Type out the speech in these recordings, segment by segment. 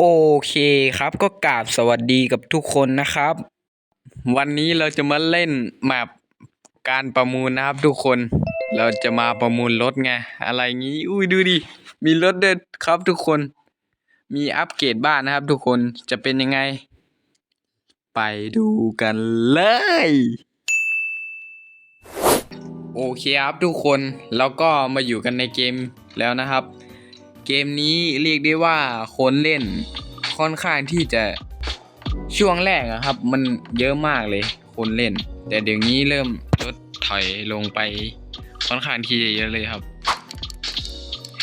โอเคครับก็กราบสวัสดีกับทุกคนนะครับ วันนี้เราจะมาเล่นแมปการประมูลนะครับทุกคน เราจะมาประมูลรถไง อะไรงี้ อุ้ยดูดิ มีรถเด็ดครับทุกคน มีอัปเกรดบ้านนะครับทุกคนจะเป็นยังไง ไปดูกันเลย โอเคครับทุกคน แล้วก็มาอยู่กันในเกมแล้วนะครับ เกมนี้เรียกได้ว่าคนเล่นค่อนข้างที่จะช่วงแรกอะครับ มันเยอะมากเลย คนเล่น แต่เดี๋ยวนี้เริ่มลดถอยลงไปค่อนข้างที่จะเยอะเลยครับ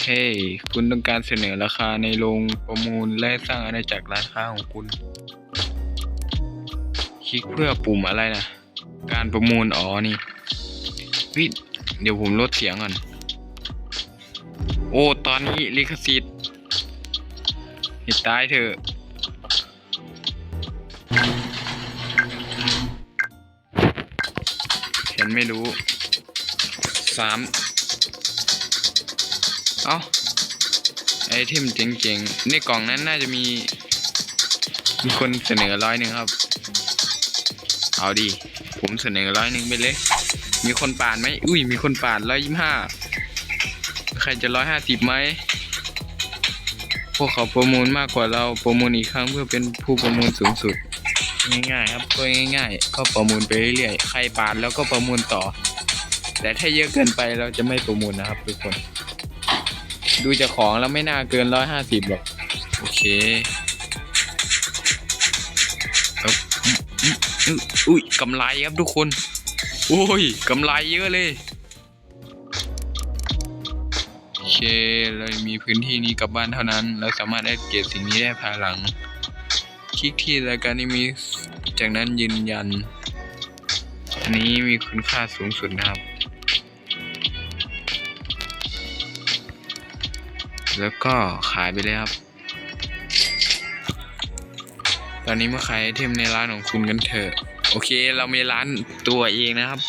เฮ้ยคุณต้องการเสนอราคาในโรงประมูลและสร้างอาณาจักรร้านค้าของคุณ คลิกเพื่อปุ่มอะไรนะ การประมูลอ๋อนี่เฮ้ยเดี๋ยวผมลดเสียงก่อน อ้ ตอนนี้ลิขสิทธิ์ให้ตายเถอะ ฉันไม่รู้สามเอ้า ไอเทมเจ๋งๆ ในกล่องนั้นน่าจะมี มีคนเสนอร้อยหนึ่งครับ เอาดิผมเสนอร้อยหนึ่งไปเลย มีคนปาดไหม อุ้ย มีคนปาดร้อยยี่ห้า ครจะร้อยห้าสิบไหม พวกเขาประมูลมากกว่าเราประมูลอีกครั้งเพื่อเป็นผู้ประมูลสูงสุด ง่ายๆครับก็ง่าย ๆ ก็ประมูลไปเรื่อยๆ ใครปาดแล้วก็ประมูลต่อ แต่ถ้าเยอะเกินไปเราจะไม่ประมูลนะครับทุกคน ดูจากของแล้วไม่น่าเกินร้อยห้าสิบหรอก โอเคครับอุ๊ยอุ๊ยอุ้ยกำไรครับทุกคน โอ้ยกำไรเยอะเลย เค เรามีพื้นที่นี้กลับบ้านเท่านั้น เราสามารถได้เก็บสิ่งนี้ได้ภายหลัง คลิกที่รายการนี้มีจากนั้นยืนยัน อันนี้มีคุณค่าสูงสุดนะครับ แล้วก็ขายไปเลยครับ ตอนนี้มาขายไอเทมในร้านของคุณกันเถอะ โอเค เรามีร้านตัวเองนะครับ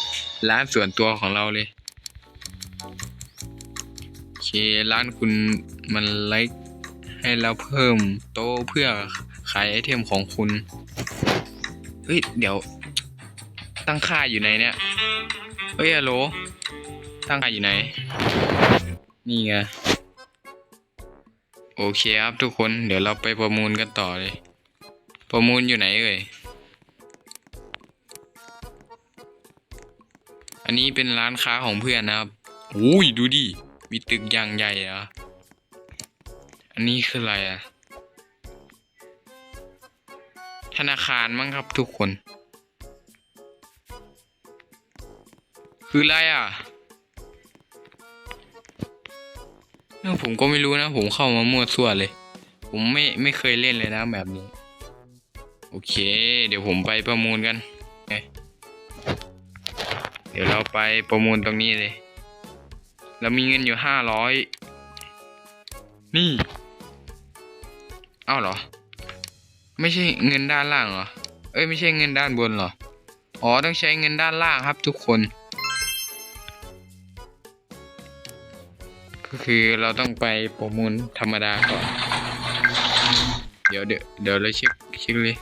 ร้านส่วนตัวของเราเลย ร้านคุณมันไลค์ให้เราเพิ่มโต๊ะเพื่อขายไอเทมของคุณ เฮ้ย เดี๋ยว ตั้งค่าอยู่ไหนเนี่ย เฮ้ยฮัลโหลตั้งค่าอยู่ไหน นี่ไง โอเคครับทุกคน เดี๋ยวเราไปประมูลกันต่อเลย ประมูลอยู่ไหนเอ่ย อันนี้เป็นร้านค้าของเพื่อนนะครับ โอ้ยดูดิ มีตึกอย่างใหญ่เหรอะอันนี้คืออะไรอะธนาคารมั้งครับทุกคน คืออะไรอะเอ้าผมก็ไม่รู้นะ ผมเข้ามามั่วซั่วเลย ผมไม่ไม่เคยเล่นเลยนะแบบนี้ โอเค เดี๋ยวผมไปประมูลกัน เดี๋ยวเราไปประมูลตรงนี้เลย เรามีเงินอยู่ห้าร้อยนี่ เอ้าเหรอ ไม่ใช่เงินด้านล่างเหรอ เอ้ยไม่ใช่เงินด้านบนเหรอ อ๋อต้องใช้เงินด้านล่างครับทุกคน ก็คือเราต้องไปประมูลธรรมดาก่อน เดี๋ยวเดี๋ยวเดี๋ยวเราเช็คเช็คเลย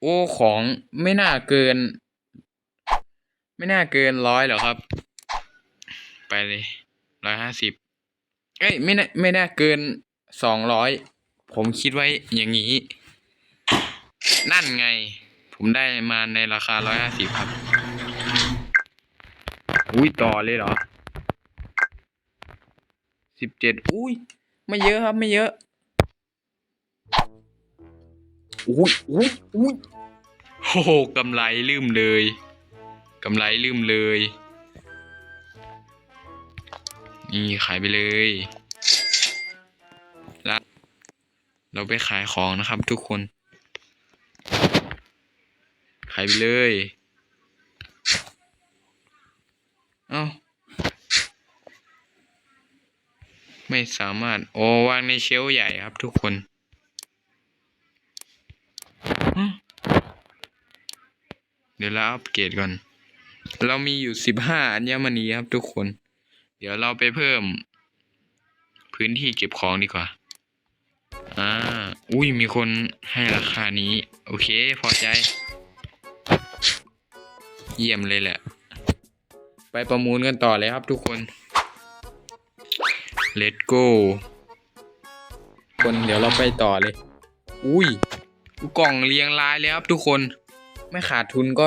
โอ้ของไม่น่าเกิน ไม่น่าเกินร้อยหรอครับ ไปเลยร้อยห้าสิบเอ้ยไม่น่าไม่น่าเกินสองร้อยผมคิดไว้อย่างนี้ นั่นไง ผมได้มาในราคาร้อยห้าสิบครับ อุ้ยต่อเลยเหรอสิบเจ็ดอุ้ย ไม่เยอะครับไม่เยอะอุ้ยอุ้ยอุ้ยโอ้โหกำไรลืมเลยกำไรลืมเลย นี่ขายไปเลย แล้วเราไปขายของนะครับทุกคน ขายไปเลย เอ้า ไม่สามารถ โอวางในเชลใหญ่ครับทุกคนเดี๋ยวเราอัปเกรดก่อน เรามีอยู่สิบห้าอัญมณีครับทุกคน เดี๋ยวเราไปเพิ่ม พื้นที่เก็บของดีกว่า อ่า อุ้ย มีคนให้ราคานี้ โอเค พอใจ เยี่ยมเลยแหละ ไปประมูลกันต่อเลยครับทุกคน let's go คนเดี๋ยวเราไปต่อเลย อุ้ย กล่องเรียงรายเลยครับทุกคน ไม่ขาดทุนก็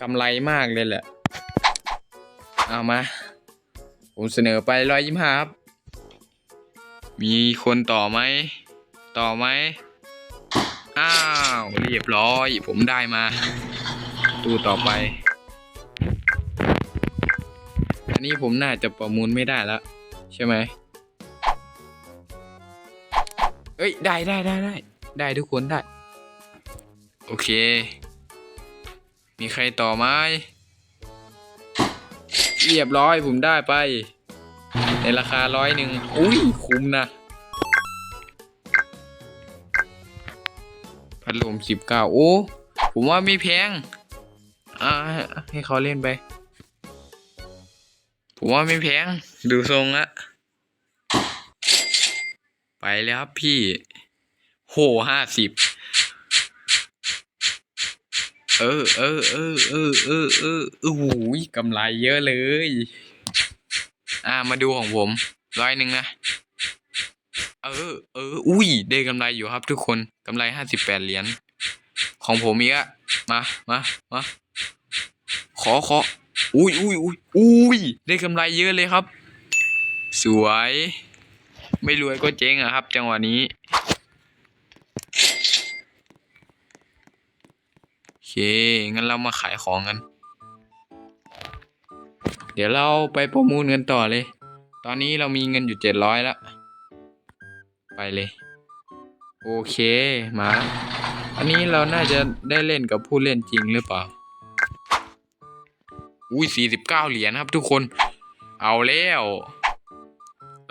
กำไรมากเลยแหละ เอามา ผมเสนอไปร้อยยี่ห้าครับ มีคนต่อไหม ต่อไหม อ้าว เรียบร้อย ผมได้มา ตู้ต่อไป อันนี้ผมน่าจะประมูลไม่ได้แล้ว ใช่ไหม เอ้ย ได้ได้ได้ได้ ได้ทุกคนได้ โอเค มีใครต่อไหม เรียบร้อยผมได้ไป ในราคาร้อยหนึ่งอุ้ยคุ้มนะพัดลมสิบเก้าโอ้ ผมว่าไม่แพง อ่า ให้เขาเล่นไป ผมว่าไม่แพง ดูทรงละไปแล้วครับพี่ โหห้าสิบ เออเออเออเออเออเออโอ้โหกำไรเยอะเลย อ่ามาดูของผมร้อยหนึ่งนะ เออ เออ อุ้ย ได้กำไรอยู่ครับทุกคนกำไรห้าสิบแปดเหรียญของผมอีกอะมามามาขอขออุ้ยอุ้ยอุ้ยอุ้ยได้กำไรเยอะเลยครับ สวย ไม่รวยก็เจ๊งอะครับ จังหวะนี้ โอ เคงั้นเรามาขายของกัน เดี๋ยวเราไปประมูลกันต่อเลย ตอนนี้เรามีเงินอยู่เจ็ดร้อยแล้ว ไปเลย โอเคมา อันนี้เราน่าจะได้เล่นกับผู้เล่นจริงหรือเปล่า อุ้ยสี่สิบเก้าเหรียญครับทุกคน เอาแล้ว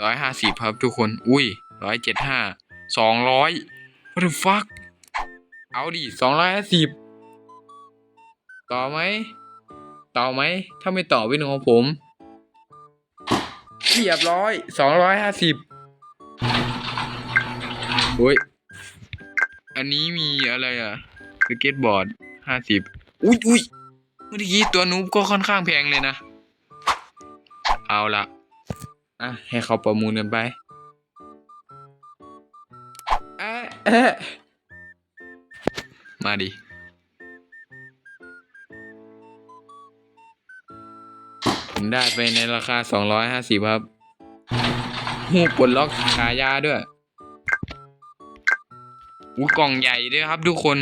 ร้อยห้าสิบครับทุกคน อุ้ยร้อยเจ็ดห้าสองร้อย what the fuck เอาดิสองร้อยห้าสิบ ต่อไหม ต่อไหม ถ้าไม่ต่อเป็นของผมเรียบร้อยสองร้อยห้าสิบโอ้ย อันนี้มีอะไรอะสเก็ตบอร์ดห้าสิบอุ้ยอุ้ยเมื่อกี้ตัวนูบก็ค่อนข้างแพงเลยนะ เอาละอะ ให้เขาประมูลกันไปเอ๊ะมาดิ ผมได้ไปในราคา 250 ครับหูปลดล็อกขายาด้วยอู้กล่องใหญ่ด้วยครับทุกคน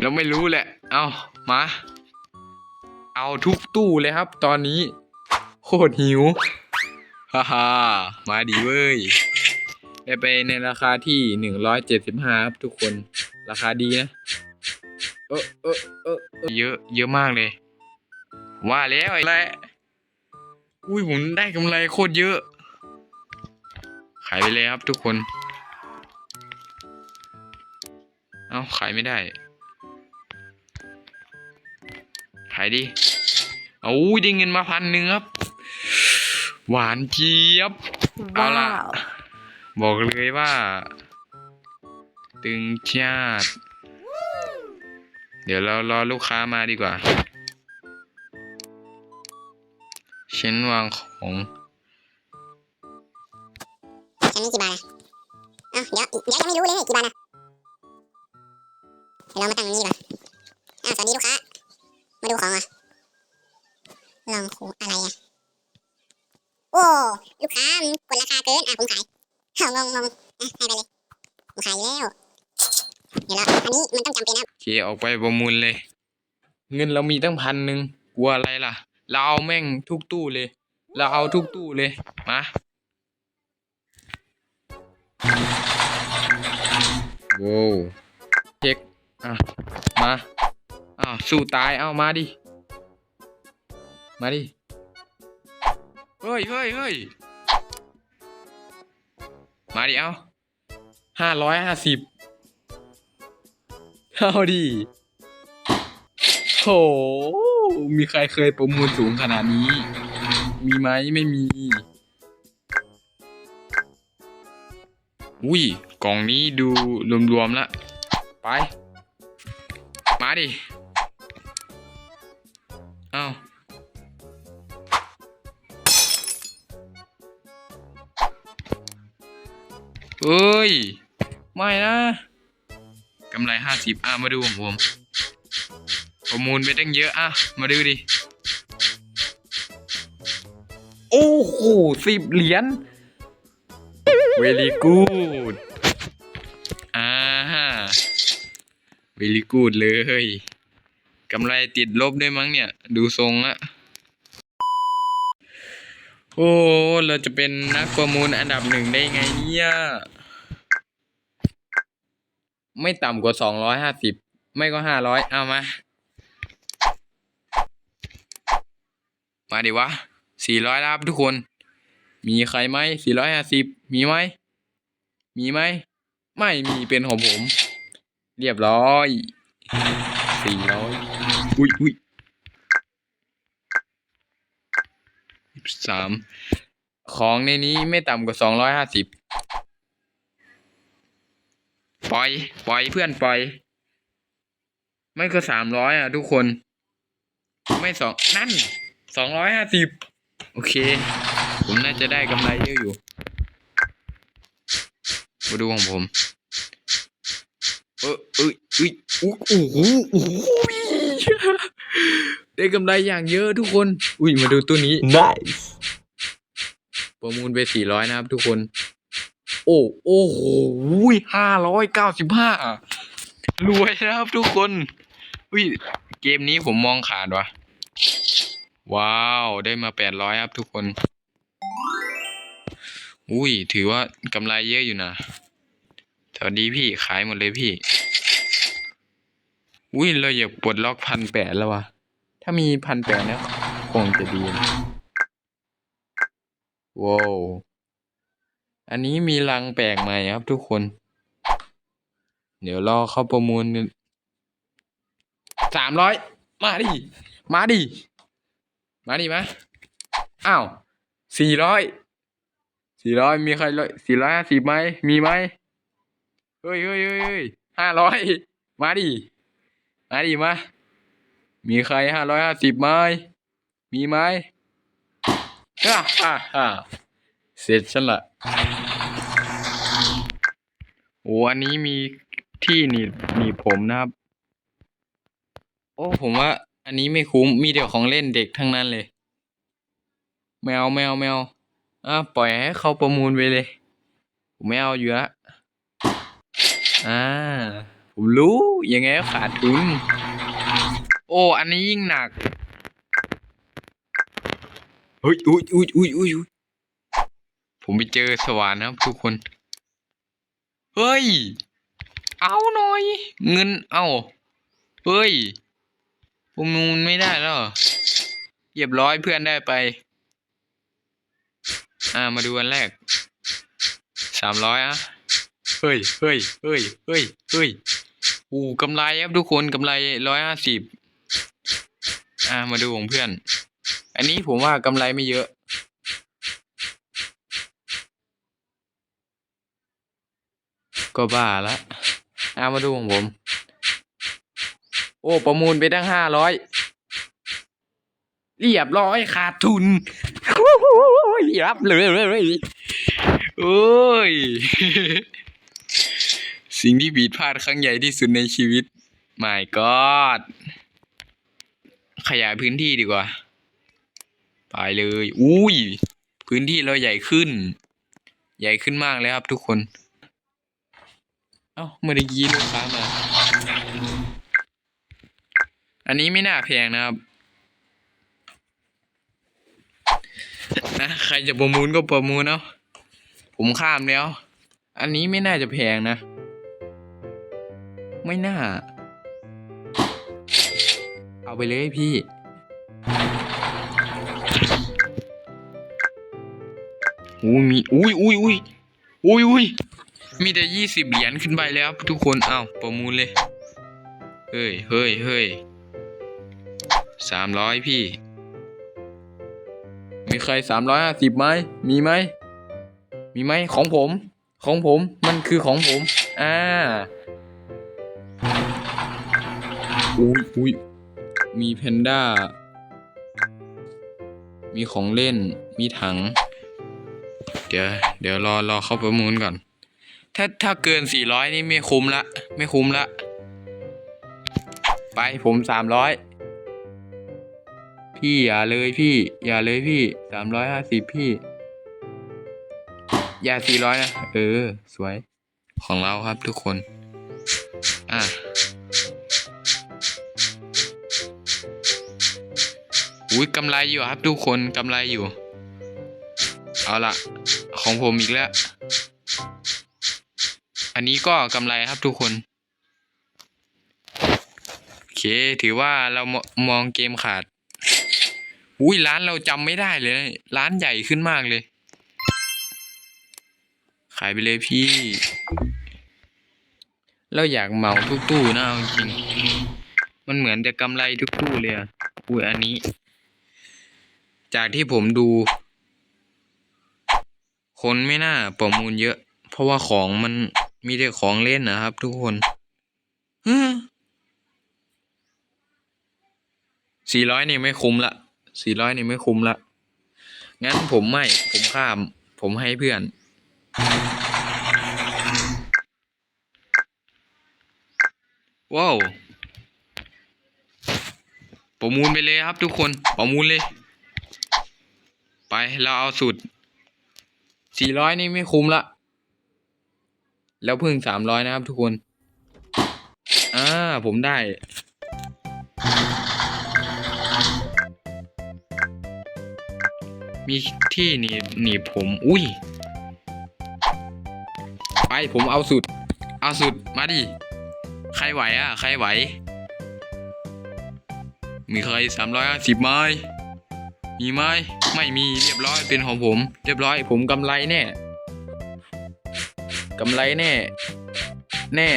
เราไม่รู้แหละ เอามา เอาทุกตู้เลยครับ ตอนนี้ โคตรหิว ฮ่าฮ่ามาดีเว้ย ได้ไปในราคาที่ 175 ครับทุกคน ราคาดีนะ เออเออเออเออเยอะ เยอะมากเลย ว่าแล้วไอ้แหละอุ้ยผมได้กำไรโคตรเยอะ ขายไปเลยครับทุกคน เอ้าขายไม่ได้ ขายดิเอาอุ้ยได้เงินมาพันหนึ่งครับ หวานเจี๊ยบเอาล่ะ Wow. บอกเลยว่า ตึงชาติ เดี๋ยวเรารอลูกค้ามาดีกว่าฉันวางของฉันนี่กี่บาทอะเดี๋ยวเดี๋ยวยังไม่รู้เลยกี่บาทนะเดี๋ยวเรามาตั้งตรงนี้ดีกว่าอ้าวสวัสดีลูกค้า มาดูของอะลองคูอะไรอะ โอ้ ลูกค้ากดราคาเกิน อะผมขายเอางงงงอะให้ไปเลยผมขายแล้ว เดี๋ยวเราอันนี้มันต้องจำเป็นนะโอเคออกไปประมูลเลย เงินเรามีตั้งพันหนึ่งกลัวอะไรล่ะ เราเอาแม่งทุกตู้เลย เราเอาทุกตู้เลย มาโว้วเช็คอะมาอ้าวสู้ตายเอามาดิ มาดิ เฮ้ยเฮ้ยเฮ้ยมาดิเอาห้าร้อยห้าสิบ เอาดิโห มีใครเคยประมูลสูงขนาดนี้ มีไหมไม่มี อุ้ย กล่องนี้ดูรวมๆละ ไป มาดิ เอ้าเอ้ย ไม่นะำไรห้าสิบอะมาดูของผมประมูลไปตั้งเยอะอะมาดูดิ โอ้โหสิบเหรียญ very good อ่า very good เลยกำไรติดลบด้วยมั้งเนี่ย ดูทรงอะโอ้ เราจะเป็นนักประมูลอันดับหนึ่งได้ไงเนี่ย ไม่ต่ำกว่าสองร้อยห้าสิบไม่ก็ห้าร้อยเอามา มาดิวะสี่ร้อยแล้วครับทุกคน มีใครไหมสี่ร้อยห้าสิบมีไหม มีไหม ไม่มีเป็นของผม เรียบร้อยสี่ร้อยอุ้ยอุ้ยสามของในนี้ไม่ต่ำกว่าสองร้อยห้าสิบ ปล่อย ปล่อยเพื่อนปล่อย ไม่ก็สามร้อยอะ ทุกคน ไม่สองนั่นสองร้อยห้าสิบโอเค ผมน่าจะได้กำไรเยอะอยู่มาดูของผม เออเอ้ยเอ้ยโอ้โหโอ้โหได้กำไรอย่างเยอะทุกคน อุ้ยมาดูตัวนี้ Nice. ประมูลไปสี่ร้อยนะครับทุกคน โอ้โอ้โหห้าร้อยเก้าสิบห้ารวยนะครับทุกคนอุ้ยเกมนี้ผมมองขาดวะว้าวได้มาแปดร้อยครับทุกคน อุ้ย ถือว่ากำไรเยอะอยู่นะสวัสดีพี่ขายหมดเลยพี่ อุ้ยเราอยากปลดล็อกพันแปดแล้ววะถ้ามีพันแปดเนี่ยคงจะดีนะว้าว อันนี้มีรังแปลกใหม่ครับทุกคน เดี๋ยวรอเข้าประมูลสามร้อยมาดิ มาดิ มาดิมาอ้าวสี่ร้อยสี่ร้อยมีใครร้อยสี่ร้อยห้าสิบไหมมีไหมเฮ้ยเฮ้ยเฮ้ยเฮ้ยห้าร้อยมาดิ มาดิมา มีใครห้าร้อยห้าสิบไหมมีไหมฮ่าฮ่าฮ่า เสร็จฉันละโอ้อันนี้มีที่หนีบหนีบผมนะครับ โอ้ ผมว่า อันนี้ไม่คุ้ม มีแต่ของเล่นเด็กทั้งนั้นเลย แมวแมวแมวอะปล่อยให้เขาประมูลไปเลย ผมไม่เอาอยู่ละอ่า ผมรู้ ยังไงก็ขาดทุน โอ้ อันนี้ยิ่งหนัก เฮ้ยอุ้ยอุ้ยอุ้ยอุ้ย ผมไปเจอสวรรค์นะครับ ทุกคน เฮ้ย เอาหน่อย เงินเอาเฮ้ยประมูลไม่ได้แล้วเหรอเรียบร้อยเพื่อนได้ไป อ่ามาดูอันแรกสามร้อยอะเฮ้ยเฮ้ยเฮ้ยเฮ้ยเฮ้ยอู้กำไรครับทุกคนกำไรร้อยห้าสิบอ่ามาดูของเพื่อน อันนี้ผมว่ากำไรไม่เยอะ ก็บ้าละเอามาดูของผม โอ้ ประมูลไปตั้งห้าร้อยเรียบร้อยขาดทุนโอ้ยรับเลยโอ้ย สิ่งที่ผิดพลาดครั้งใหญ่ที่สุดในชีวิต my god ขยายพื้นที่ดีกว่า ไปเลย อุ้ย พื้นที่เราใหญ่ขึ้น ใหญ่ขึ้นมากเลยครับทุกคน เอ้าเมื่อกี้ลูกค้ามา อันนี้ไม่น่าแพงนะครับ นะใครจะประมูลก็ประมูลเอาะผมข้ามแล้ว อันนี้ไม่น่าจะแพงนะ ไม่น่า เอาไปเลยพี่อุ้ยมี อุ้ยอุ้ยอุ้ยอุ้ยอุ้ย มีแต่ยี่สิบเหรียญขึ้นไปแล้วทุกคนอ้าวประมูลเลย เฮ้ยเฮ้ยเฮ้ยสามร้อยพี่ มีใครสามร้อยห้าสิบไหม มีไหม มีไหมของผม ของผม มันคือของผม อ่า อุ้ยอุ้ยมีแพนด้า มีของเล่น มีถัง เดี๋ยว เดี๋ยวรอ รอเข้าประมูลก่อน ถ้าถ้าเกินสี่ร้อยนี่ไม่คุ้มละ ไม่คุ้มละ ไปผมสามร้อยพี่อย่าเลยพี่ อย่าเลยพี่สามร้อยห้าสิบพี่ อย่าสี่ร้อยนะ เออ สวย ของเราครับทุกคน อะอุ้ยกำไรอยู่ครับทุกคนกำไรอยู่ เอาละของผมอีกแล้ว อันนี้ก็กำไรครับทุกคน โอเค ถือว่าเรามมองเกมขาด อุ้ยร้านเราจำไม่ได้เลย ร้านใหญ่ขึ้นมากเลย ขายไปเลยพี่ เราอยากเหมาทุกตู้นะเอาจริง มันเหมือนจะกำไรทุกตู้เลยอะอุ้ยอันนี้ จากที่ผมดู คนไม่น่าประมูลเยอะ เพราะว่าของมัน มีแต่ของเล่นนะครับ ทุกคนสี่ร้อยนี่ไม่คุ้มละสี่ร้อยนี่ไม่คุ้มละ งั้นผมไม่ ผมข้าม ผมให้เพื่อน ว้าว ประมูลไปเลยครับทุกคน ประมูลเลย ไป เราเอาสุดสี่ร้อยนี่ไม่คุ้มละ แล้วเพิ่งสามร้อยนะครับทุกคน อ่า ผมได้ มีที่หนีหนีผม อุ้ย ไปผมเอาสุด เอาสุด มาดิ ใครไหวอะ ใครไหว มีใครสามร้อยสิบไหมมีไหมไม่มีเรียบร้อยเป็นของผม เรียบร้อยผมกำไรแน่ กำไรแน่ แน่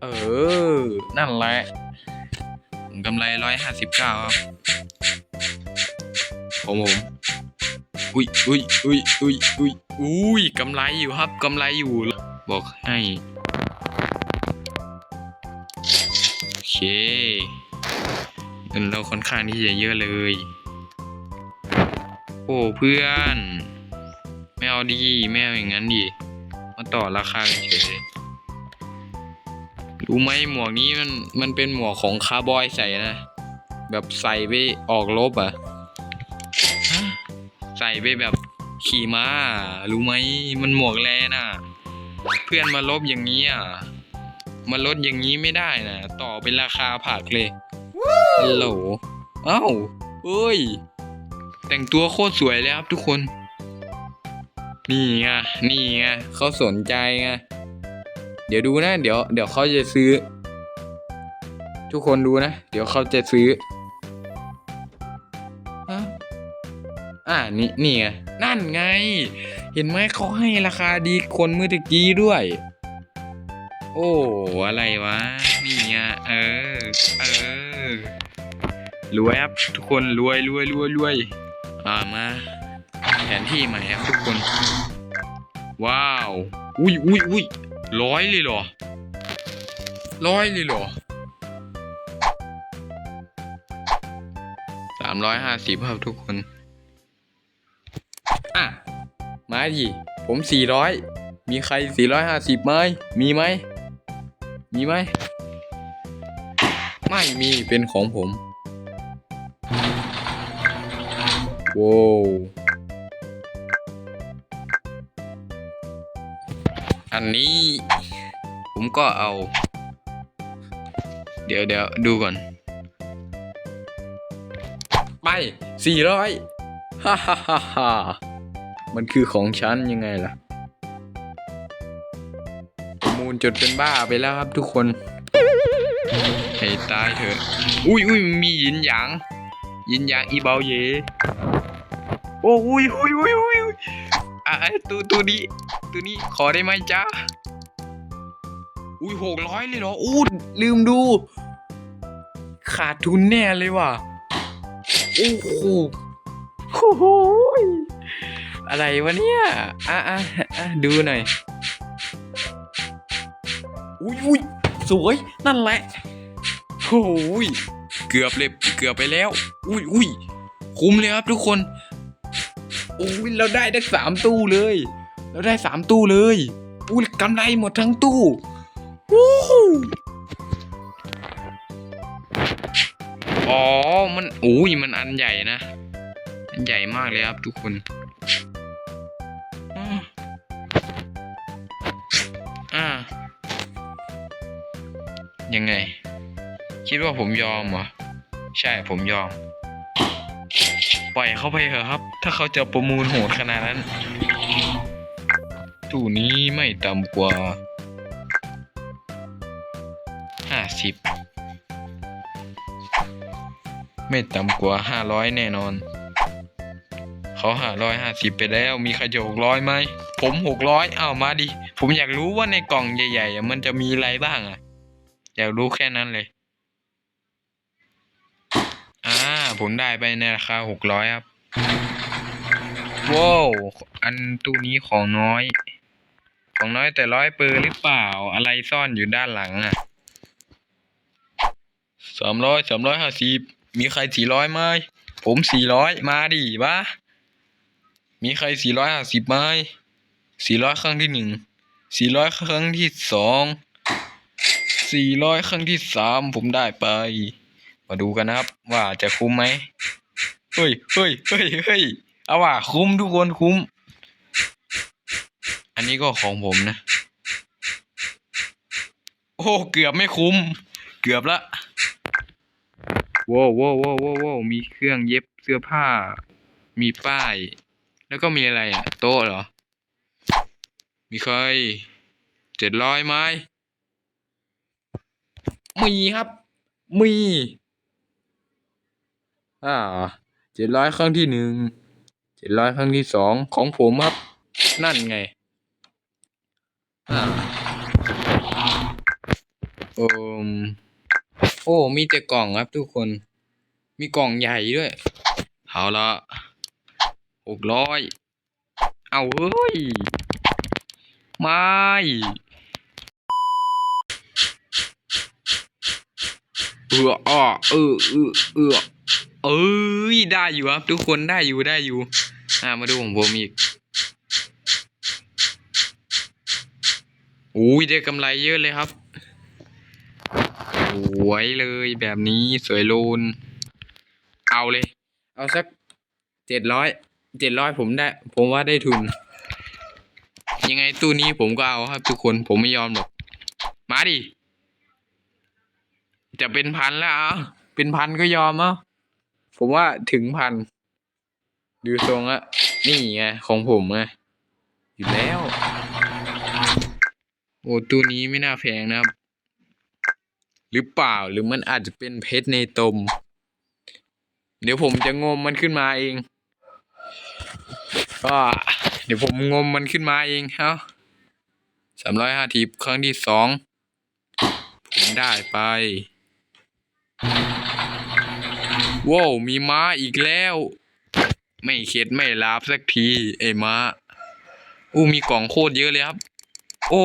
เออ นั่นแหละผมกำไรร้อยห้าสิบเก้าครับของผมอุ้ยอุ้ยอุ้ยอุ้ยอุ้ยอุ้ยกำไรอยู่ครับกำไรอยู่ บอกให้โอเคเงินเราค่อนข้างที่จะเยอะเลย โอ้เพื่อน ไม่เอาดีไม่เอาอย่างนั้นดิมาต่อราคากันเฉยรู้ไหมหมวกนี้มันมันเป็นหมวกของคาร์บอยใส่นะ แบบใส่ไปออกรบอะฮะใส่ไปแบบขี่ม้า รู้ไหมมันหมวกแลน่ะ เพื่อนมาลบอย่างนี้อะมาลดอย่างนี้ไม่ได้นะ ต่อเป็นราคาผักเลยฮัลโหลเอ้าเอ้ย แต่งตัวโคตรสวยเลยครับทุกคน นี่ไงนี่ไงเขาสนใจไงเดี๋ยวดูนะ เดี๋ยวเดี๋ยวเขาจะซื้อ ทุกคนดูนะ เดี๋ยวเขาจะซื้อฮะอ่านี่นี่ไงนั่นไง เห็นไหมเขาให้ราคาดีคนเมื่อตะกี้ด้วย โอ้อะไรวะ นี่ไงเออเออรวยครับทุกคนรวยรวยรวยรวยอ่ามา ผนที่ใหม่ครับทุกคน ว้าว อุ้ยอุ้ยอุ้ยร้อยเลยเหรอ ร้อยเลยเหรอสามร้อยห้าสิบครับทุกคน อะ มาดิ ผมสี่ร้อยมีใครสี่ร้อยห้าสิบไหม มีไหม มีไหม ไม่มีเป็นของผมโนนี้ ผมก็เอา เดี๋ยวเดี๋ยวดูก่อน ไปสี่ร้อยฮ่าฮ่าฮ่าฮ่ามันคือของฉันยังไงล่ะประมูลจดเป็นบ้าไปแล้วครับทุกคนให้ตายเถอะ อุ้ยอุ้ยมีหยินหยางยินหยางอีเบาเย โอ้อุ้ยอุ้ยอุ้ยอุ้ย อะไอ้ตัวตัวนี้ตัวนี้ขอได้ไหมจ๊ะอุ้ยหกร้อยเลยเหรออู้ลืมดู ขาดทุนแน่เลยว่ะโอ้โหโอ้โหยอะไรวะเนี่ยอะอะอะดูหน่อยอุ้ยอุ้ยสวยนั่นแหละโอ้ยเกือบเลยเกือบไปแล้ว อุ้ยอุ้ยคุ้มเลยครับทุกคน อุ้ยเราได้ได้สามตู้เลย เราได้สามตู้เลยอุ้ยกำไรหมดทั้งตู้วู้อ๋อ มันอุ้ยมันอันใหญ่นะ อันใหญ่มากเลยครับทุกคนอ่า ยังไง คิดว่าผมยอมเหรอ ใช่ผมยอม ล่อยเขาไปเถอะครับ ถ้าเขาจะประมูลโหดขนาดนั้น ตู้นี้ไม่ต่ำกว่าห้าสิบไม่ต่ำกว่าห้าร้อยแน่นอน เขาห้าร้อยห้าสิบไปแล้ว มีใครจะหกร้อยไหม ผมหกร้อยเอามาดิ ผมอยากรู้ว่าในกล่องใหญ่ ๆ มันจะมีอะไรบ้างอะอยากรู้แค่นั้นเลย อ่า ผมได้ไปในราคาหกร้อยครับ ว้าว อันตู้นี้ของน้อย ของน้อยแต่ร้อยเปอร์หรือเปล่า อะไรซ่อนอยู่ด้านหลังอะสามร้อยสามร้อยห้าสิบมีใครสี่ร้อยไหมผมสี่ร้อยมาดิบ้ามีใครสี่ร้อยห้าสิบไหมสี่ร้อยครั้งที่หนึ่งสี่ร้อยครั้งที่สองสี่ร้อยครั้งที่สามผมได้ไป มาดูกันนะครับ ว่าจะคุ้มไหมเฮ้ยเฮ้ยเฮ้ยเฮ้ยเอาว่าคุ้มทุกคนคุ้ม อันนี้ก็ของผมนะ โอ้เกือบไม่คุ้ม เกือบละว้าวว้าวว้าวว้าวมีเครื่องเย็บเสื้อผ้า มีป้าย แล้วก็มีอะไรอะ โต๊ะเหรอ มีใครเจ็ดร้อยไหมมีครับ มี อ่าเจ็ดร้อยครั้งที่หนึ่งเจ็ดร้อยครั้งที่สองของผมครับ นั่นไงอ่าเอมโอ้ มีแต่กล่องครับทุกคน มีกล่องใหญ่ด้วยเอาละหกร้อยเอาเฮ้ย ไม่เอออ้อเออเออเออ เอ้ยได้อยู่ครับ ทุกคนได้อยู่ได้อยู่ อ่ามาดูของผมอีกอุ้ยได้กำไรเยอะเลยครับสวยเลยแบบนี้สวยโลนเอาเลย เอาสักเจ็ดร้อยเจ็ดร้อยผมได้ ผมว่าได้ทุน ยังไงตู้นี้ผมก็เอาครับ ทุกคนผมไม่ยอมหรอกมาดิจะเป็นพันแล้วอะเป็นพันก็ยอมเอะ ผมว่าถึงพัน ดูทรงอะนี่ไง ของผมไงอยู่แล้ว โอ้ตู้นี้ไม่น่าแพงนะครับ หรือเปล่าหรือมันอาจจะเป็นเพชรในตม เดี๋ยวผมจะงมมันขึ้นมาเอง ก็เดี๋ยวผมงมมันขึ้นมาเองเอ้าสามร้อยห้าทีครั้งที่สอง ผมได้ไป ว้าวมีม้าอีกแล้ว ไม่เข็ดไม่ลาบสักทีไอ้ม้า อู้มีกล่องโคตรเยอะเลยครับ โอ้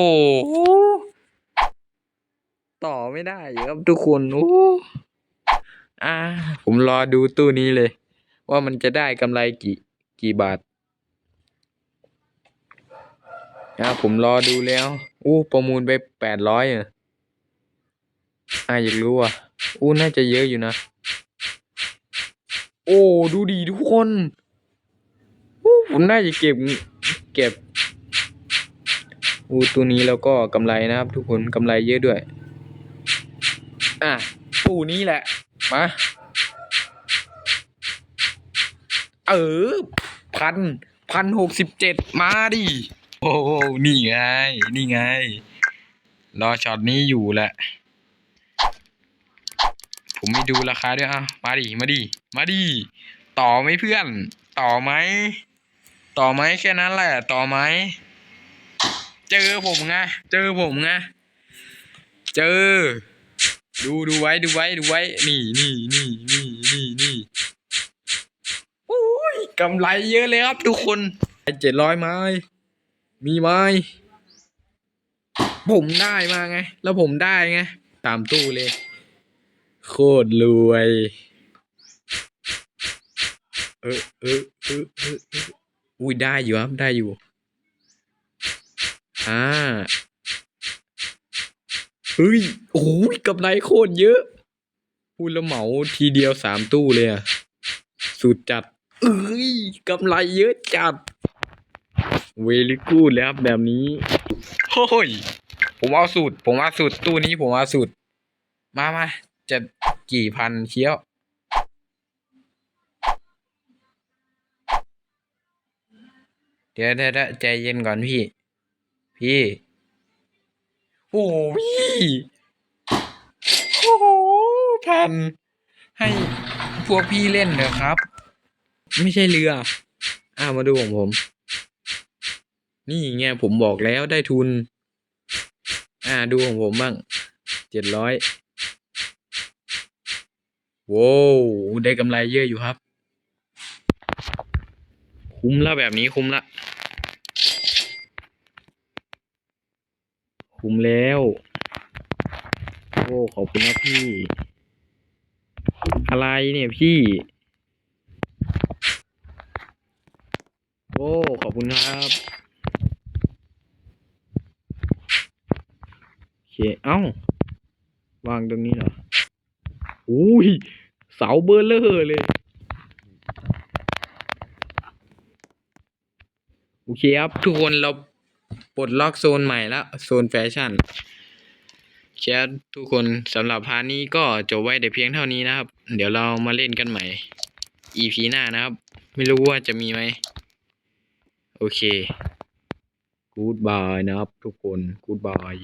ต่อไม่ได้ครับทุกคนโอ้อ่า ผมรอดูตู้นี้เลย ว่ามันจะได้กำไรกี่กี่บาทอ่าผมรอดูแล้ว อู้ประมูลไปแปดร้อยอะอ่าอยากรู้อะอู้น่าจะเยอะอยู่นะ โอ้ดูดีทุกคนอู้ผมน่าจะเก็บเก็บอู้ตัวนี้แล้วก็กำไรนะครับ ทุกคนกำไรเยอะด้วย อะตู้นี้แหละ มา เออพันพันหกสิบเจ็ดมาดิ โอ้นี่ไง นี่ไง รอช็อตนี้อยู่แหละ ผมไม่ดูราคาด้วยอะมาดิมาดิมาดิต่อไหมเพื่อน ต่อไหมต่อไหมแค่นั้นแหละ ต่อไหมเจอผมไงเจอผมไงเจอ ดูดูไว้ดูไว้ดูไว้ นี่นี่นี่นี่นี่นี่โอ้ยกำไรเยอะเลยครับทุกคนเจ็ดร้อยไม้มีไหมผมได้มาไง แล้วผมได้ไง ตามตู้เลย โคตรรวยเออเออเออเอออุ้ยได้อยู่ครับได้อยู่ อ่าเฮ้ยโอ้ยกำไรโคตรเยอะพูดแล้วเหมาทีเดียวสามตู้เลยอะสุดจัดเอ้ยกำไรเยอะจัด เวลิกูดเลยครับแบบนี้โอ้ยผมเอาสูตร ผมเอาสูตรตู้นี้ผมเอาสูตร มามา จะกี่พันเชียวเดี๋ยว เดี๋ยวเดี๋ยวใจเย็นก่อนพี่ พี่ โอ้พี่โอ้โหพัน ให้พวกพี่เล่นเถอะครับ ไม่ใช่เรือ อ่ามาดูของผม นี่ไงผมบอกแล้วได้ทุน อ่าดูของผมบ้างเจ็ดร้อย โว้วได้กำไรเยอะอยู่ครับ คุ้มละแบบนี้คุ้มละ คุ้มแล้ว โอ้ขอบคุณนะพี่ อะไรเนี่ยพี่ โอ้ขอบคุณครับโอเคเอ้าวางตรงนี้เหรอ อุ้ยเสาเบอร์เลอร์เลย โอเคครับ ทุกคนเราปลดล็อกโซนใหม่แล้วโซนแฟชั่นแชททุกคนสำหรับพานี้ก็จบไว้แต่เพียงเท่านี้นะครับ เดี๋ยวเรามาเล่นกันใหม่ EP หน้านะครับ ไม่รู้ว่าจะมีไหม โอเค กูดบายนะครับทุกคนกูดบาย